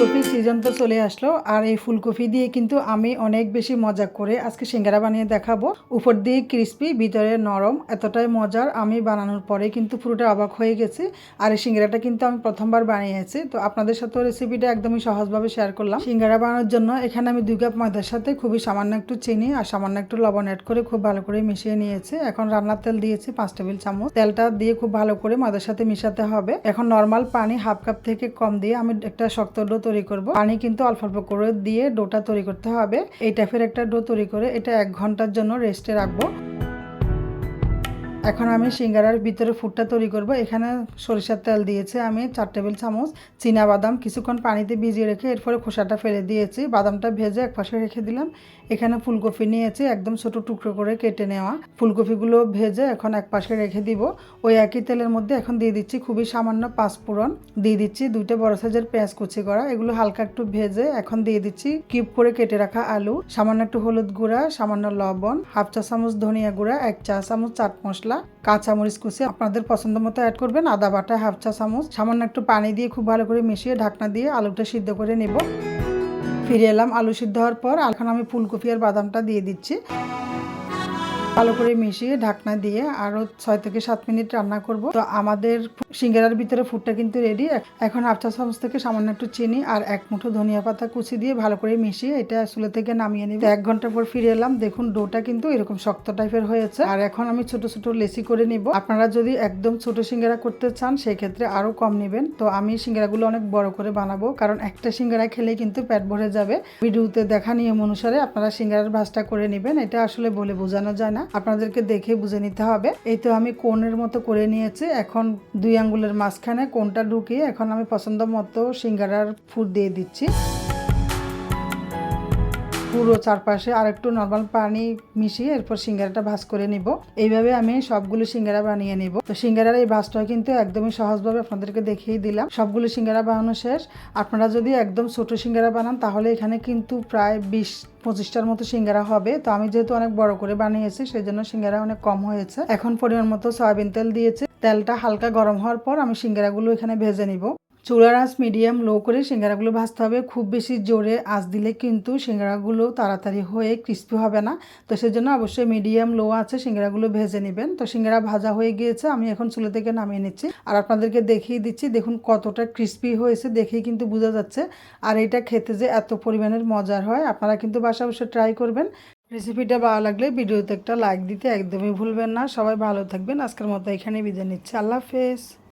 ফুলকপির সিজন তো চলে আসলো, আর এই ফুলকপি দিয়ে কিন্তু আমি অনেক বেশি মজা করে আজকে সিঙ্গারা বানিয়ে দেখাবো। উপর দিয়ে ক্রিস্পি ভিতরে নরম, এতটাই মজার আমি বানানোর পরে কিন্তু পুরোটা অবাক হয়ে গেছে। আর এই সিঙ্গারাটা কিন্তু আমি প্রথমবার বানিয়েছি, তো আপনাদের সাথে রেসিপিটা একদমই সহজভাবে শেয়ার করলাম। সিঙ্গারা বানানোর জন্য এখানে আমি দুই কাপ ময়দার সাথে খুবই সামান্য একটু চিনি আর সামান্য একটু লবণ অ্যাড করে খুব ভালো করে মিশিয়ে নিয়েছি। এখন রান্নার তেল দিয়েছি পাঁচ টেবিল চামচ। তেলটা দিয়ে খুব ভালো করে ময়দার সাথে মিশাতে হবে। এখন নর্মাল পানি হাফ কাপ থেকে কম দিয়ে আমি একটা শক্ত তৈরি করব। পানি কিন্তু অল্প অল্প করে দিয়ে ডোটা তৈরি করতে হবে। এই টাইপের একটা ডো তৈরি করে এটা এক ঘণ্টার জন্য রেস্টে রাখব। এখন আমি সিঙ্গারার ভিতরে ফুটটা তৈরি করব। এখানে সরিষার তেল দিয়েছে আমি, চার টেবিল চামচ, চীনা বাদাম। কিছুক্ষণ পানিতে ভিজিয়ে রেখে এরপরে খোসাটা ফেলে দিয়েছি। বাদামটা ভেজে এক পাশে রেখে দিলাম। এখানে ফুলকপি নিয়েছি, একদম ছোট টুকরো করে কেটে নেওয়া। ফুলকপিগুলো ভেজে এখন এক পাশে রেখে দিব। ওই একই তেলের মধ্যে এখন দিয়ে দিচ্ছি খুবই সামান্য পাঁচফোড়ন। দিয়ে দিচ্ছি দুইটা বড় সাইজের পেঁয়াজ কুচি করা। এগুলো হালকা একটু ভেজে এখন দিয়ে দিচ্ছি কিউব করে কেটে রাখা আলু। সামান্য একটু হলুদ গুঁড়া, সামান্য লবণ, হাফ চা চামচ ধনিয়া গুঁড়া, এক চা চামচ চাট মশলা। কাঁচামরিচ কুচি আপনাদের পছন্দ মতো অ্যাড করবেন, আদা বাটা হাফ চা চামচ, সামান্য একটু পানি দিয়ে খুব ভালো করে মিশিয়ে ঢাকনা দিয়ে আলুটা সিদ্ধ করে নেব। ফিরে এলাম, আলু সিদ্ধ হওয়ার পর, এখন আমি ফুলকপি আর বাদামটা দিয়ে দিচ্ছি। ভালো করে মিশিয়ে ঢাকনা দিয়ে আরও ছয় থেকে সাত মিনিট রান্না করব। তো আমাদের সিঙ্গারার ভিতরে ফুডটা কিন্তু রেডি এখন হাফ চা থেকে সামান্য একটু চিনি আর এক মুঠো ধনিয়া পাতা কুচি দিয়ে ভালো করে মিশিয়ে এটা চুলে থেকে নামিয়ে নিব। এক ঘণ্টা পর ফিরে এলাম। দেখুন ডোটা কিন্তু এরকম শক্ত টাইপের হয়েছে। আর এখন আমি ছোট ছোট লেসি করে নিব। আপনারা যদি একদম ছোট সিঙ্গারা করতে চান সেই ক্ষেত্রে আরও কম নেবেন। তো আমি সিঙ্গারাগুলো অনেক বড় করে বানাবো। কারণ একটা সিঙ্গারা খেলেই কিন্তু পেট ভরে যাবে। ভিডিওতে দেখা নিয়ম অনুসারে আপনারা সিঙ্গারার ভাজটা করে নেবেন। এটা আসলে বলে বোঝানো যায় না। আপনাদেরকে দেখে বুঝে নিতে হবে। এই তো আমি কোনের মতো করে নিয়েছি। এখন দুই আঙ্গুলের মাঝখানে কোনটা ঢুকিয়ে এখন আমি পছন্দ মতো সিঙ্গারার ফুট দিয়ে দিচ্ছি। পুরো চারপাশে আর একটু নর্মাল পানি মিশিয়ে এরপর সিঙ্গারাটা ভাজ করে নিব। এইভাবে আমি সবগুলো সিঙ্গারা বানিয়ে নিব। তো সিঙ্গারার এই ভাজটা কিন্তু একদমই সহজভাবে আপনাদেরকে দেখিয়ে দিলাম। সবগুলো সিঙ্গারা বানানো শেষ। আপনারা যদি একদম ছোট সিঙ্গারা বানান, তাহলে এখানে কিন্তু প্রায় বিশ, পঁচিশটার মতো সিঙ্গারা হবে। তো আমি যেহেতু অনেক বড় করে বানিয়েছি সেই জন্য সিঙ্গারা অনেক কম হয়েছে। এখন পরিমাণ মতো সয়াবিন তেল দিয়েছে। তেলটা হালকা গরম হওয়ার পর আমি সিঙ্গারাগুলো এখানে ভেজে নিব। চুলার আঁচ মিডিয়াম লো করে সিঙ্গারাগুলো ভাজতে হবে। খুব বেশি জোরে আঁচ দিলে কিন্তু সিঙ্গারাগুলো তাড়াতাড়ি হয়ে ক্রিস্পি হবে না। তো সেজন্য অবশ্যই মিডিয়াম লো আছে সিঙ্গারাগুলো ভেজে নেবেন। তো সিঙ্গারা ভাজা হয়ে গিয়েছে, আমি এখন চুলা থেকে নামিয়ে নিচ্ছি। আর আপনাদেরকে দেখিয়ে দিচ্ছি, দেখুন কতটা ক্রিস্পি হয়েছে, দেখেই কিন্তু বোঝা যাচ্ছে। আর এটা খেতে যে এত পরিমাণের মজার হয়, আপনারা কিন্তু বাসা অবশ্যই ট্রাই করবেন। রেসিপিটা ভালো লাগলে ভিডিওতে একটা লাইক দিতে একদমই ভুলবেন না। সবাই ভালো থাকবেন। আজকের মতো এখানে বিদায় নিচ্ছি। আল্লাহ হাফেজ।